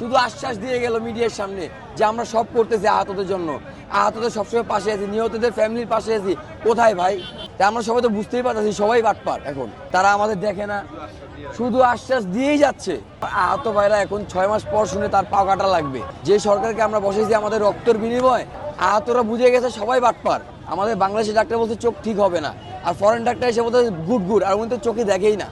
শুধু আশ্বাস দিয়ে গেল মিডিয়ার সামনে যে আমরা সব করতেছি আহতদের জন্য। আহতদের সবসময় পাশে আছি, নিহতদের ফ্যামিলির পাশে আছি। কোথায় ভাই? তা আমরা সবাই তো বুঝতেই পারতেছি, সবাই বাটপার এখন। তারা আমাদের দেখে না। শুধু আশ্বাস দিয়েই যাচ্ছে। আহত ভাইরা এখন ছয় মাস পর শুনে তার পা কাটা লাগবে। যে সরকারকে আমরা বসেছি আমাদের রক্তের বিনিময়, আহতরা বুঝে গেছে সবাই বাটপার। আমাদের বাংলাদেশের ডাক্তার বলতে চোখ ঠিক হবে না। আর ফরেন ডাক্তার এসে বলতে গুড গুড। আর উনি তো চোখে দেখেই না।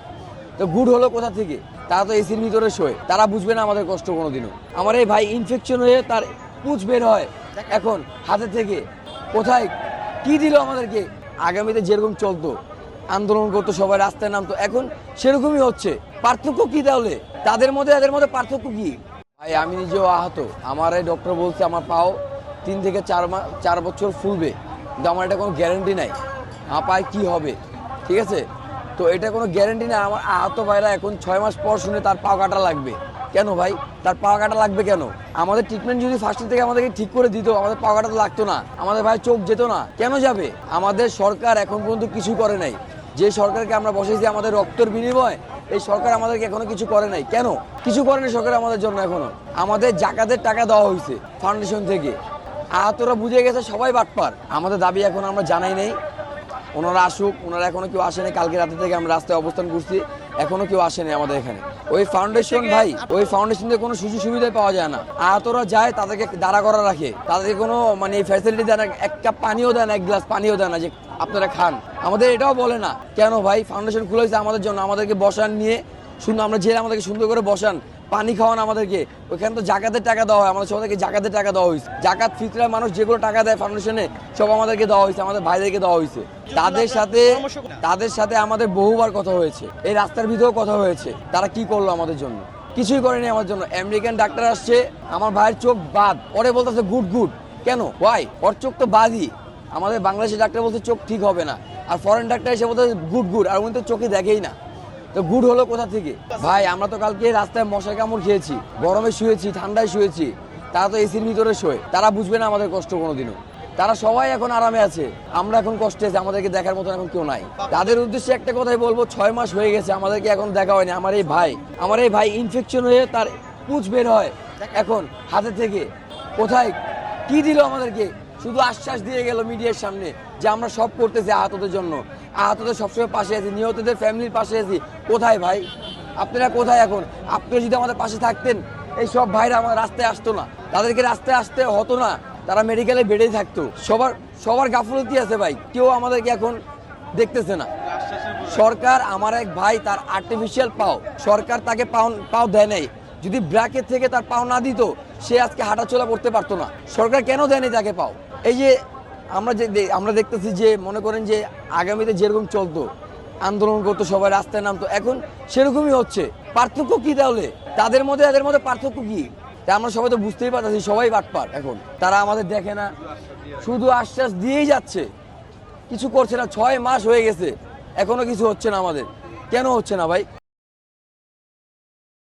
তো গুড হলো কোথা থেকে? তারা তো এসির ভিতরে শোয়। তারা বুঝবে না আমাদের কষ্ট কোনোদিনও। আমার এই ভাই ইনফেকশন হয়ে তার পুঁজ বের হয়। এখন হাতে থেকে কোথায়? কি দিল আমাদেরকে? আগামীতে যেরকম চলতো, আন্দোলন করতো সবাই, রাস্তায় নামতো, এখন সেরকমই হচ্ছে। পার্থক্য কি তাহলে? তাদের মধ্যে এদের মধ্যে পার্থক্য কি? ভাই, আমি নিজেও আহত। আমার এই ডক্টর বলছে আমার পাও তিন থেকে চার মাস চার বছর ফুলবে। কিন্তু আমার এটা কোনো গ্যারেন্টি নাই। আমার পায়ে কি হবে? ঠিক আছে? তো এটা কোনো গ্যারেন্টি না। আমার আহত ভাইরা এখন ছয় মাস পর শুনে তার পা কাটা লাগবে। কেন ভাই? তার পা কাটা লাগবে কেন? আমাদের ট্রিটমেন্ট যদি ফার্স্ট থেকে আমাদেরকে ঠিক করে দিত, আমাদের পা কাটা লাগতো না। আমাদের ভাই চোখ যেত না। কেন যাবে? আমাদের সরকার এখন পর্যন্ত কিছু করে নাই। যে সরকারকে আমরা বসেছি আমাদের রক্তের বিনিময়, এই সরকার আমাদেরকে এখনও কিছু করে নাই। কেন? কিছু করেনি সরকার আমাদের জন্য এখনও। আমাদের জাকাতের টাকা দেওয়া হয়েছে ফাউন্ডেশন থেকে। আহতরা বুঝে গেছে সবাই বাটপার। আমাদের দাবি এখন আমরা জানাই নেই। ওনারা আসুক ওনারা এখনও কেউ আসেনি কালকে রাতে থেকে আমরা রাস্তায় অবস্থান করছি এখনও কেউ আসেনি আমাদের এখানে। ওই ফাউন্ডেশন ভাই ওই ফাউন্ডেশন থেকে কোনো সুযোগ সুবিধা পাওয়া যায় না। আহতরা যায় তাদেরকে দাঁড়া করা রাখে। তাদেরকে কোনো মানে ফ্যাসিলিটি দেয় না এক কাপ পানিও দেয় না এক গ্লাস পানিও দেয় না যে আপনারা খান। আমাদের এটাও বলে না। কেন ভাই? ফাউন্ডেশন খুলে আমাদের জন্য। আমাদেরকে বসান নিয়ে সুন্দর আমরা জেলে আমাদেরকে সুন্দর করে বসান পানি খাওয়ান আমাদেরকে। ওইখানে তো জাকাতের টাকা দেওয়া হয়, আমাদের সবাইকে জাকাতের টাকা দেওয়া হয়েছে। জাকাত ফিতরা মানুষ যেগুলো টাকা দেয় ফাউন্ডেশনে, সব আমাদেরকে দেওয়া হয়েছে, আমাদের ভাইদেরকে দেওয়া হয়েছে। তাদের সাথে তাদের সাথে আমাদের বহুবার কথা হয়েছে। এই রাস্তার ভিতরেও কথা হয়েছে, তারা কি করল আমাদের জন্য? কিছুই করেনি আমার জন্য। আমেরিকান ডাক্তার আসছে, আমার ভাইয়ের চোখ বাদ। পরে বলতেছে, গুড গুড। কেন? ওয়াই ওর চোখ তো বাদই। আমাদের বাংলাদেশের ডাক্তার বলতে চোখ ঠিক হবে না। আর ফরেন ডাক্তার এসে বলতে গুড গুড। আর উনি তো চোখে দেখেই না। তো গুড হলো কোথা থেকে? ভাই, আমরা তো কালকে রাস্তায় মশার কামড় খেয়েছি, গরমে শুয়েছি, ঠান্ডায় শুয়েছি। তারা তো এসির ভিতরে শোয়। তারা বুঝবে না আমাদের কষ্ট কোনোদিনও। তারা সবাই এখন আরামে আছে। আমরা এখন কষ্টে আছি, আমাদেরকে দেখার মতন এখন কেউ নাই। তাদের উদ্দেশ্যে একটা কথাই বলব, ছয় মাস হয়ে গেছে, আমাদেরকে এখন দেখা হয়নি। আমার এই ভাই, আমার এই ভাই ইনফেকশন হয়ে তার পুঁজ বের হয় এখন হাতে থেকে। কোথায়? কি দিল আমাদেরকে? শুধু আশ্বাস দিয়ে গেল মিডিয়ার সামনে। যে আমরা সব করতেছি আহতদের জন্য। আহতদের সবসময় পাশে আছি, নিহতদের ফ্যামিলির পাশে আছি। কোথায় ভাই? আপনারা কোথায় এখন? আপনারা যদি আমাদের পাশে থাকতেন, এই সব ভাইরা আমার রাস্তায় আসতো না। তাদেরকে রাস্তায় আসতে হতো না। তারা মেডিকেলে বেড়েই থাকতো। সবার সবার গাফলতি আছে ভাই। কেউ আমাদেরকে এখন দেখতেছে না। সরকার আমার এক ভাই, তার আর্টিফিশিয়াল পাও। সরকার তাকে পাও পাও দেয় নাই। যদি ব্র্যাকেট থেকে তার পাও না দিত, সে আজকে হাঁটাচলা করতে পারতো না। সরকার কেন দেয়নি তাকে পাও? এই যে আমরা যে আমরা দেখতেছি যে মনে করেন যে আগামীতে যেরকম চলতো, আন্দোলন করতো, সবাই রাস্তায় নামতো, এখন সেরকমই হচ্ছে। পার্থক্য কি তাহলে? তাদের মধ্যে, এদের মধ্যে পার্থক্য কি? তা আমরা সবাই তো বুঝতেই পারতেছি, সবাই বাটপার এখন। তারা আমাদের দেখে না, শুধু আশ্বাস দিয়েই যাচ্ছে। কিছু করছে না, ছয় মাস হয়ে গেছে, এখনও কিছু হচ্ছে না আমাদের। কেন হচ্ছে না ভাই?